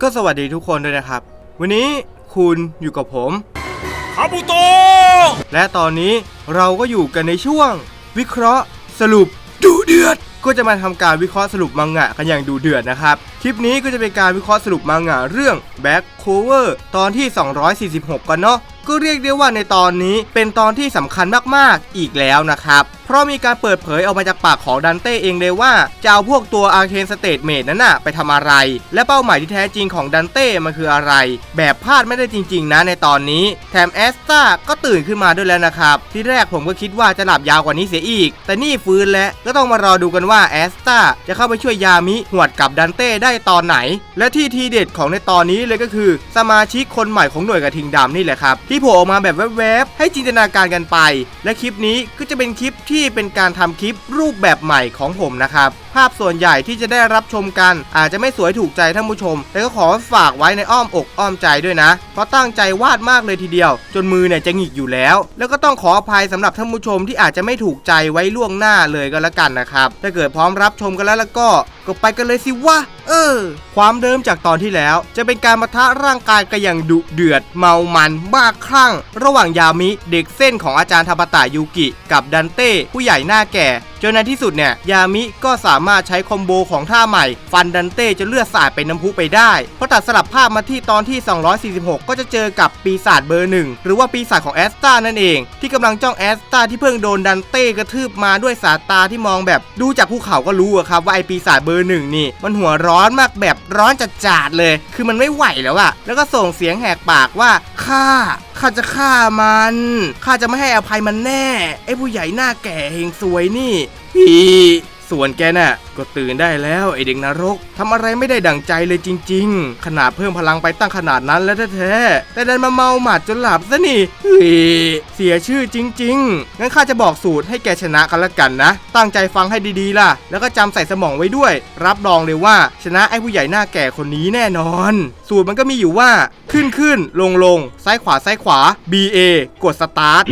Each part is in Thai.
ก็สวัสดีทุกคนด้วยนะครับ วันนี้คุณอยู่กับผมคาบุโตะและตอนนี้เราก็อยู่กันในช่วง วิเคราะห์สรุปดูเดือด ก็จะมาทำการวิเคราะห์สรุปมังงะกันอย่างดูเดือดนะครับคลิปนี้ก็จะเป็นการวิเคราะห์สรุปมังงะเรื่อง Back Cover ตอนที่ 246 กันเนาะก็เรียกได้ว่าในตอนนี้เป็นตอนที่สำคัญมากๆ อีกแล้วนะครับ เพราะมีการเปิดเผยออกมาจากปากของดันเต้เองเลยว่า จะเอาพวกตัวอาร์เคนสเตทเมดนั้นน่ะไปทำอะไร และเป้าหมายที่แท้จริงของดันเต้มันคืออะไร แบบพลาดไม่ได้จริง ๆ นะในตอนนี้ แถมแอสตาก็ตื่นขึ้นมาด้วยแล้วนะครับ ที่แรกผมก็คิดว่าจะหลับยาวกว่านี้เสียอีก แต่นี่ฟื้นแล้วก็ต้องมารอดูกันว่าแอสตาจะเข้าไปช่วยยามิหวดกับดันเต้ได้ได้ตอนไหน และที่ทีเด็ดของในตอนนี้เลยก็คือ สมาชิกคนใหม่ของหน่วยกระทิงดำนี่แหละครับที่โผล่ออกมาแบบแวบๆให้จินตนาการกันไป และคลิปนี้ก็จะเป็นคลิปที่เป็นการทำคลิปรูปแบบใหม่ของผมนะครับ ภาพส่วนใหญ่ที่จะได้รับชมกัน อาจจะไม่สวยถูกใจท่านผู้ชม แต่ก็ขอฝากไว้ในอ้อมอกอ้อมใจด้วยนะ เพราะตั้งใจวาดมากเลยทีเดียว จนมือเนี่ยจะหงิกอยู่แล้ว แล้วก็ต้องขออภัยสำหรับท่านผู้ชมที่อาจจะไม่ถูกใจไว้ล่วงหน้าเลยก็แล้วกันนะครับถ้าเกิดพร้อมรับชมกันแล้วแล้วก็ก็ไปกันเลยสิวะเออ ความเดิมจากตอนที่แล้ว จะเป็นการปะทะร่างกายกันอย่างดุเดือด เมามันบ้าคลั่ง ระหว่างยามิเด็กเส้นของอาจารย์ทาบาตะยูกิ กับดันเต้ผู้ใหญ่หน้าแก่จนในที่สุดเนี่ยยามิก็สามารถใช้คอมโบของท่าใหม่ ฟันดันเต้จนเลือดสาดเป็นน้ำพุไปได้เพอตัดสลับภาพมาที่ตอนที่ 246 ก็จะเจอกับปีศาจเบอร์หนึ่งหรือว่าปีศาจของแอสตานั่นเอง ที่กำลังจ้องแอสตาที่เพิ่งโดนดันเต้กระทืบมาด้วยสายตาที่มองแบบดูจากภูเขาก็รู้ครับว่าไอปีศาจเบอร์หนึ่งนี่มันหัวร้อนมากแบบร้อนจัดๆเลย คือมันไม่ไหวแล้วอะแล้วก็ส่งเสียงแหกปากว่าข้า ข้าจะฆ่ามันข้าจะไม่ให้อภัยมันแน่ ไอ้ผู้ใหญ่หน้าแก่เฮงสวยนี่ฮี่ ส่วนแกน่ะก็ตื่นได้แล้วไอเด็กนรกทำอะไรไม่ได้ดั่งใจเลยจริง ๆ ขนาดเพิ่มพลังไปตั้งขนาดนั้นแล้วแท้ๆแต่ดันมาเมาหมัดจนหลับซะนี่เฮ้ยเสียชื่อจริง ๆ งั้นข้าจะบอกสูตรให้แกชนะกันละกันนะ ตั้งใจฟังให้ดีๆล่ะ แล้วก็จำใส่สมองไว้ด้วย รับรองเลยว่าชนะไอ้ผู้ใหญ่หน้าแก่คนนี้แน่นอน สูตรมันก็มีอยู่ว่าขึ้นขึ้นลงลงซ้ายขวาซ้ายขวา B A กดสตาร์ท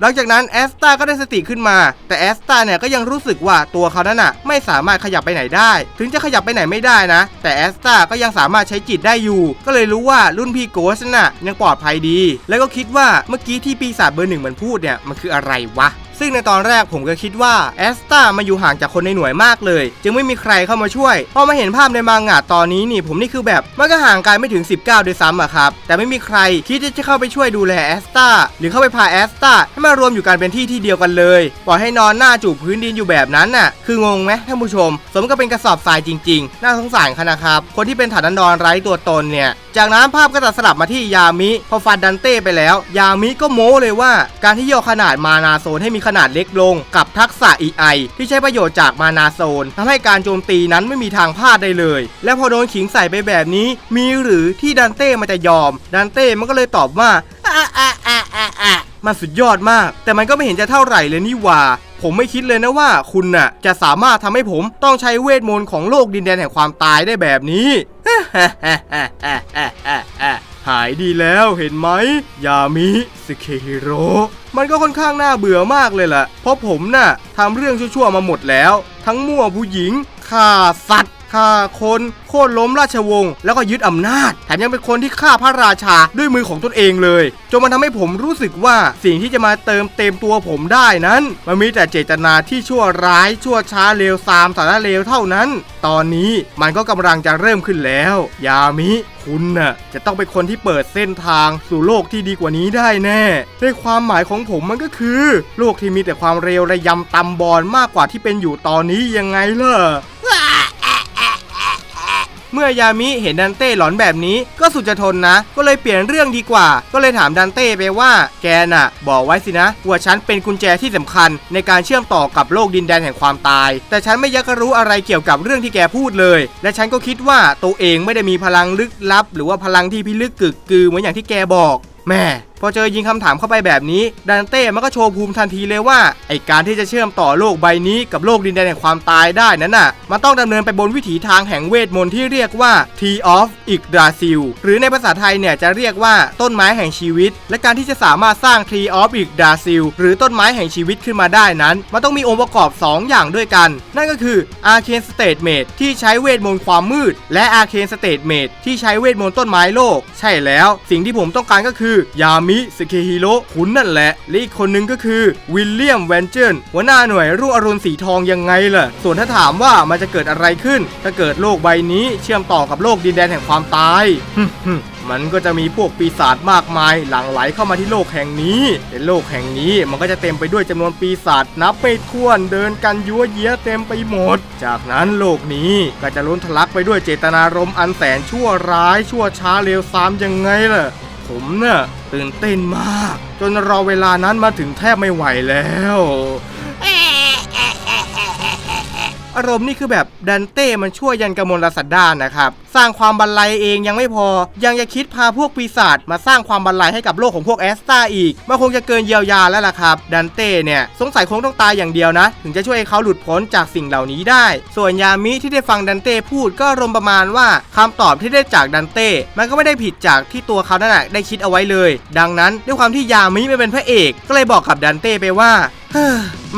หลังจากนั้นแอสตาก็ได้สติขึ้นมา แต่แอสตาเนี่ยก็ยังรู้สึกว่าตัวเขานั้นน่ะ ไม่สามารถขยับไปไหนได้ ถึงจะขยับไปไหนไม่ได้นะ แต่แอสตาก็ยังสามารถใช้จิตได้อยู่ ก็เลยรู้ว่ารุ่นพี่โกสน่ะยังปลอดภัยดี แล้วก็คิดว่าเมื่อกี้ที่ปีศาจเบอร์หนึ่งมันพูดเนี่ยมันคืออะไรวะ ซึ่งในตอนแรกผมก็คิดว่าแอสตามาอยู่ห่างจากคนในหน่วยมากเลย จึงไม่มีใครเข้ามาช่วยพอมาเห็นภาพในมังงะตอนนี้นี่ผมนี่คือแบบมันก็ห่างกันไม่ถึง 19 ด้วยซ้ำอะครับแต่ไม่มีใครคิดที่จะเข้าไปช่วยดูแลแอสตาหรือเข้าไปพาแอสตาให้มารวมอยู่กันเป็นที่ที่เดียวกันเลยปล่อยให้นอนหน้าจูบพื้นดินอยู่แบบนั้นน่ะคืองงไหมท่านผู้ชม สมกับเป็นกระสอบทรายจริง ๆ น่าสงสารค่ะนะครับคนที่เป็นฐานันดรไร้ตัวตนเนี่ยจากนั้นภาพก็ตัดสลับมาที่ยามิพอฟันดันเต้ไปแล้ว ยามิก็โม้เลยว่าการที่ย่อขนาดมานาโซนให้มีขนาดเล็กลงกับทักษะ EI ที่ใช้ประโยชน์จากมานาโซนทำให้การโจมตีนั้นไม่มีทางพลาดได้เลย และพอโดนขิงใส่ไปแบบนี้ มีหรือที่ดันเต้มันจะยอม ดันเต้มันก็เลยตอบว่าอะอะอะอะอะมันสุดยอดมาก แต่มันก็ไม่เห็นจะเท่าไหร่เลยนี่ว่าผมไม่คิดเลยนะว่าคุณน่ะ จะสามารถทำให้ผมต้องใช้เวทมนต์ของโลกดินแดนแห่งความตายได้แบบนี้ หายดีแล้วเห็นไหมยามิสเคฮิโร่มันก็ค่อนข้างน่าเบื่อมากเลยแหละเพราะผมน่ะทำเรื่องชั่วๆมาหมดแล้ว ทั้งมั่วผู้หญิงฆ่าสัตว์ ฆ่าคนโค่นล้มราชวงศ์แล้วก็ยึดอำนาจ แถมยังเป็นคนที่ฆ่าพระราชาด้วยมือของตนเองเลย จนมันทำให้ผมรู้สึกว่าสิ่งที่จะมาเติมเต็มตัวผมได้นั้น มันมีแต่เจตนาที่ชั่วร้ายชั่วช้าเลวทรามสารเลวเท่านั้น ตอนนี้มันก็กำลังจะเริ่มขึ้นแล้ว ยามิคุณน่ะจะต้องเป็นคนที่เปิดเส้นทางสู่โลกที่ดีกว่านี้ได้แน่ในความหมายของผมมันก็คือ โลกที่มีแต่ความเร็วระยำตำบอลมากกว่าที่เป็นอยู่ตอนนี้ยังไงล่ะ เมื่อยามิเห็นดันเต้หลอนแบบนี้ก็สุดจะทนนะ ก็เลยเปลี่ยนเรื่องดีกว่า ก็เลยถามดันเต้ไปว่า แกน่ะ บอกไว้สินะว่าฉันเป็นกุญแจที่สำคัญ ในการเชื่อมต่อกับโลกดินแดนแห่งความตาย แต่ฉันไม่ยักรู้อะไรเกี่ยวกับเรื่องที่แกพูดเลย และฉันก็คิดว่าตัวเองไม่ได้มีพลังลึกลับ หรือว่าพลังที่พิลึกกึกกือเหมือนอย่างที่แกบอก แม่ พอเจอยิงคำถามเข้าไปแบบนี้ดันเต้มันก็โชว์ภูมิทันทีเลยว่าไอการที่จะเชื่อมต่อโลกใบนี้กับโลกดินแดนแห่งความตายได้นั้นน่ะ มันต้องดำเนินไปบนวิถีทางแห่งเวทมนต์ที่เรียกว่า Tree of Yggdrasil หรือในภาษาไทยเนี่ยจะเรียกว่าต้นไม้แห่งชีวิต และการที่จะสามารถสร้าง Tree of Yggdrasil หรือต้นไม้แห่งชีวิตขึ้นมาได้นั้น มันต้องมีองค์ประกอบ 2 อย่างด้วยกัน นั่นก็คือ Arcane State Mage ที่ใช้เวทมนต์ความมืด และ Arcane State Mage ที่ใช้เวทมนต์ต้นไม้โลก ใช่แล้ว สิ่งที่ผมต้องการก็คือยามิสเคฮิโร่คุณนั่นแหละ และอีกคนนึงก็คือวิลเลียมแวนเจนหัวหน้าหน่วยรุ่งอรุณสีทองยังไงล่ะ ส่วนถ้าถามว่ามันจะเกิดอะไรขึ้น ถ้าเกิดโลกใบนี้เชื่อมต่อกับโลกดินแดนแห่งความตายมันก็จะมีพวกปีศาจมากมายหลั่งไหลเข้ามาที่โลกแห่งนี้ในโลกแห่งนี้มันก็จะเต็มไปด้วยจำนวนปีศาจนับไม่ถ้วนเดินกันยั่วเยี้ยเต็มไปหมด จากนั้นโลกนี้ก็จะล้นทะลักไปด้วยเจตนารมณ์อันแสนชั่วร้ายชั่วช้าเลวทรามยังไงล่ะ ผมเนี่ยตื่นเต้นมาก จนรอเวลานั้นมาถึงแทบไม่ไหวแล้ว อารมณ์นี่คือแบบดันเต้มันช่วยยันกมลรัสดานะครับ สร้างความบันไลเองยังไม่พอ ยังจะคิดพาพวกปีศาจมาสร้างความบันไลให้กับโลกของพวกแอสตาอีก มันคงจะเกินเยียวยาแล้วล่ะครับ ดันเต้เนี่ยสงสัยคงต้องตายอย่างเดียวนะ ถึงจะช่วยเขาหลุดพ้นจากสิ่งเหล่านี้ได้ ส่วนยามิที่ได้ฟังดันเต้พูดก็รมประมาณว่าคำตอบที่ได้จากดันเต้ มันก็ไม่ได้ผิดจากที่ตัวเขานั่นแหะได้คิดเอาไว้เลย ดังนั้นด้วยความที่ยามิไม่เป็นพระเอก ก็เลยบอกกับดันเต้ไปว่า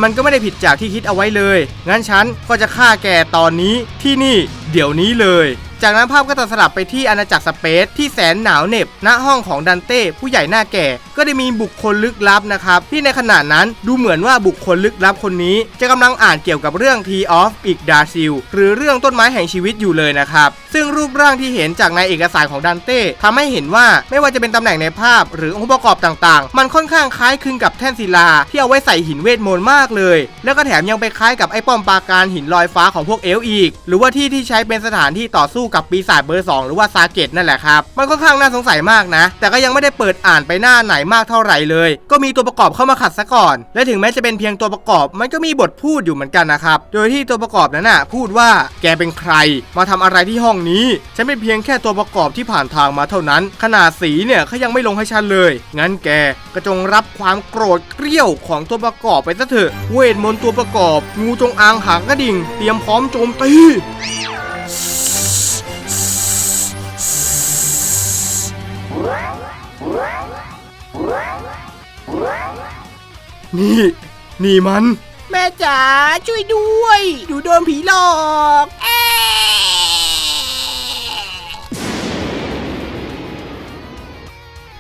มันก็ไม่ได้ผิดจากที่คิดเอาไว้เลย งั้นฉันก็จะฆ่าแกตอนนี้ที่นี่เดี๋ยวนี้เลย จากนั้นภาพก็ตัดสลับไปที่อาณาจักรสเปซที่แสนหนาวเหน็บณห้องของดันเต้ผู้ใหญ่หน้าแก่ ก็ได้มีบุคคลลึกลับนะครับที่ในขณะนั้นดูเหมือนว่าบุคคลลึกลับคนนี้ จะกำลังอ่านเกี่ยวกับเรื่อง T of i g d a s i l หรือเรื่องต้นไม้แห่งชีวิตอยู่เลยนะครับซึ่งรูปร่างที่เห็นจากในเอกสารของดันเต้ทำให้เห็นว่าไม่ว่าจะเป็นตำแหน่งในภาพ หรือองค์ประกอบต่างๆ มันค่อนข้างคล้ายคลึงกับแท่นศิลา ที่เอาไว้ใส่หินเวทมนต์มากเลย แล้วก็แถมยังไปคล้ายกับไอ้ป้อมปราการหินลอยฟ้าของพวกเอล์อีก หรือว่าที่ที่ใช้เป็นสถานที่ต่อสู้กับปีศาจเบอร์ 2 หรือว่าซาเกตนั่นแหละครับ มันค่อนข้างน่าสงสัยมากนะ แต่ก็ยังไม่ได้เปิดอ่านไปหน้าไหนมากเท่าไหร่เลย ก็มีตัวประกอบเข้ามาขัดซะก่อน และถึงแม้จะเป็นเพียงตัวประกอบ มันก็มีบทพูดอยู่เหมือนกันนะครับ โดยที่ตัวประกอบนั้นน่ะพูดว่าแกเป็นใคร มาทำอะไรที่ห้องนี้ฉันเป็นเพียงแค่ตัวประกอบที่ผ่านทางมาเท่านั้น ขนาดสีเนี่ยเขายังไม่ลงให้ฉันเลย งั้นแกก็จงรับความโกรธเกรี้ยวของตัวประกอบไปซะเถอะ เวทมนต์ตัวประกอบ งูจงอางหางกระดิ่ง เตรียมพร้อมโจมตี นี่ นี่มัน แม่จ๋าช่วยด้วย ดูโดนผีหลอก เอ๊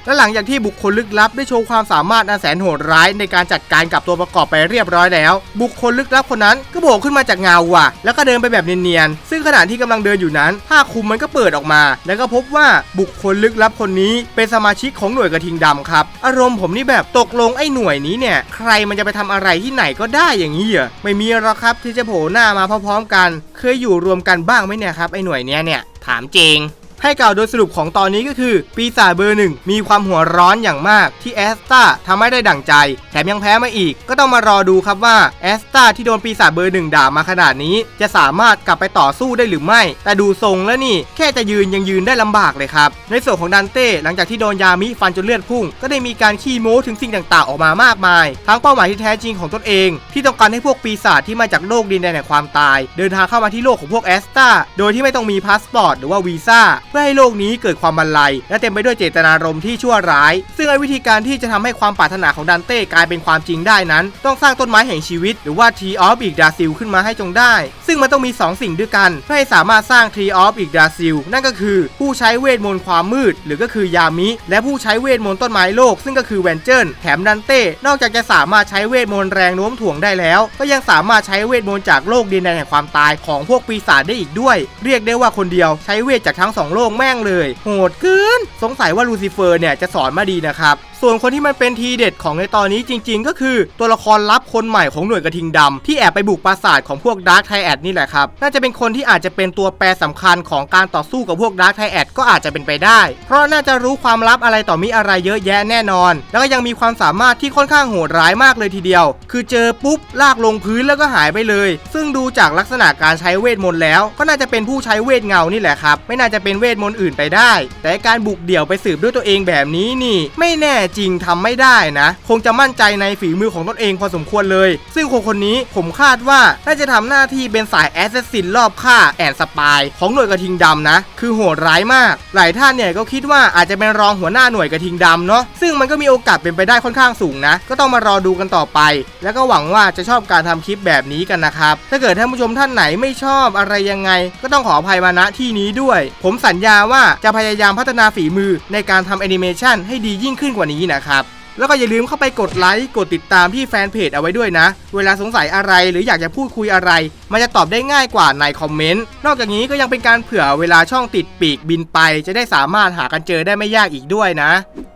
และหลังจากที่บุคคลลึกลับได้โชว์ความสามารถอันแสนโหดร้ายในการจัดการกับตัวประกอบไปเรียบร้อยแล้ว บุคคลลึกลับคนนั้นก็โผล่ขึ้นมาจากเงาว่ะ แล้วก็เดินไปแบบเนียนๆ ซึ่งขณะที่กำลังเดินอยู่นั้น ผ้าคลุมมันก็เปิดออกมา แล้วก็พบว่าบุคคลลึกลับคนนี้เป็นสมาชิกของหน่วยกระทิงดำครับ อารมณ์ผมนี่แบบตกลงไอ้หน่วยนี้เนี่ยใครมันจะไปทำอะไรที่ไหนก็ได้อย่างนี้เหรอไม่มีหรอกครับที่จะโผล่หน้ามาพร้อมๆกัน เคยอยู่รวมกันบ้างไหมเนี่ยครับไอ้หน่วยเนี้ยเนี่ยถามจริง ให้กล่าวโดยสรุปของตอนนี้ก็คือ ปีศาจเบอร์หนึ่งมีความหัวร้อนอย่างมากที่แอสตาทำไม่ได้ดั่งใจ แถมยังแพ้มาอีก ก็ต้องมารอดูครับว่าแอสตาที่โดนปีศาจเบอร์หนึ่งด่ามาขนาดนี้ จะสามารถกลับไปต่อสู้ได้หรือไม่ แต่ดูทรงแล้วนี่ แค่จะยืนยังยืนได้ลำบากเลยครับ ในส่วนของดันเต้หลังจากที่โดนยามิฟันจนเลือดพุ่ง ก็ได้มีการขี้โม้ถึงสิ่งต่างๆ ออกมามากมาย ทั้งเป้าหมายที่แท้จริงของตนเอง ที่ต้องการให้พวกปีศาจที่มาจากโลกดินแดนแห่งความตาย เดินทางเข้ามาที่โลกของพวกแอสตาโดยที่ไม่ต้องมีพาสปอร์ตหรือว่าวีซ่าพื่อให้โลกนี้เกิดความบันไลและเต็มไปด้วยเจตนารมณ์ที่ชั่วร้าย ซึ่งไอ้วิธีการที่จะทำให้ความปรารถนาของดันเต้กลายเป็นความจริงได้นั้น ต้องสร้างต้นไม้แห่งชีวิต หรือว่า Tree of Yggdrasil ขึ้นมาให้จงได้ ซึ่งมันต้องมี 2 สิ่งด้วยกัน เพื่อให้สามารถสร้าง Tree of Yggdrasil นั่นก็คือผู้ใช้เวทมนต์ความมืด หรือก็คือยามิ และผู้ใช้เวทมนต์ต้นไม้โลก ซึ่งก็คือแวนเจิลแถมดันเต้นอกจากจะสามารถใช้เวทมนต์แรงโน้มถ่วงได้แล้ว ก็ยังสามารถใช้เวทมนต์จากโลกดินแดนแห่งความตายของพวกปีศาจได้อีกด้วย เรียกได้ว่าคนเดียวใช้เวทจากทั้งสองโลกงแม่งเลย โหดเกิน สงสัยว่าลูซิเฟอร์เนี่ยจะสอนมาดีนะครับ ส่วนคนที่มันเป็นทีเด็ดของในตอนนี้จริง ๆ ก็คือตัวละครลับคนใหม่ของหน่วยกระทิงดำที่แอบไปบุกปราสาทของพวกดาร์คไทแอดนี่แหละครับ น่าจะเป็นคนที่อาจจะเป็นตัวแปรสำคัญของการต่อสู้กับพวกดาร์คไทแอดก็อาจจะเป็นไปได้ เพราะน่าจะรู้ความลับอะไรต่อมีอะไรเยอะแยะแน่นอน แล้วก็ยังมีความสามารถที่ค่อนข้างโหดร้ายมากเลยทีเดียว คือเจอปุ๊บลากลงพื้นแล้วก็หายไปเลย ซึ่งดูจากลักษณะการใช้เวทมนต์แล้ว ก็น่าจะเป็นผู้ใช้เวทเงานี่แหละครับ ไม่น่าจะเป็นเวทมนต์อื่นไปได้ แต่การบุกเดี่ยวไปสืบด้วยตัวเองแบบนี้นี่ ไม่แน่จริงทำไม่ได้นะ คงจะมั่นใจในฝีมือของตนเองพอสมควรเลย ซึ่งคนคนนี้ผมคาดว่าน่าจะทำหน้าที่เป็นสายแอสซัสซินรอบฆ่าแอนสปายของหน่วยกระทิงดำนะ คือโหดร้ายมาก หลายท่านเนี่ยก็คิดว่าอาจจะเป็นรองหัวหน้าหน่วยกระทิงดำเนาะซึ่งมันก็มีโอกาสเป็นไปได้ค่อนข้างสูงนะ ก็ต้องมารอดูกันต่อไป แล้วก็หวังว่าจะชอบการทำคลิปแบบนี้กันนะครับ ถ้าเกิดท่านผู้ชมท่านไหนไม่ชอบอะไรยังไง ก็ต้องขออภัยมาณที่นี้ด้วย ผมสัญญาว่าจะพยายามพัฒนาฝีมือในการทำแอนิเมชันให้ดียิ่งขึ้นกว่านี้นะครับ แล้วก็อย่าลืมเข้าไปกดไลค์กดติดตามที่แฟนเพจเอาไว้ด้วยนะ เวลาสงสัยอะไรหรืออยากจะพูดคุยอะไร มันจะตอบได้ง่ายกว่าในคอมเมนต์ นอกจากนี้ก็ยังเป็นการเผื่อเวลาช่องติดปีกบินไป จะได้สามารถหากันเจอได้ไม่ยากอีกด้วยนะ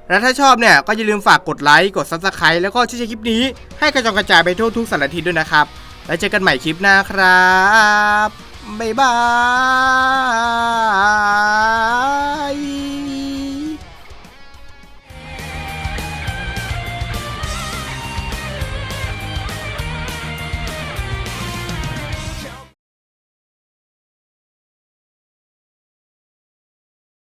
และถ้าชอบเนี่ยก็อย่าลืมฝากกดไลค์กด subscribe แล้วก็ช่วยคลิปนี้ ให้กระจองกระจายไปทั่วทุกสารทิศด้วยนะครับ แล้วเจอกันใหม่คลิปหน้าครับ บ๊ายบาย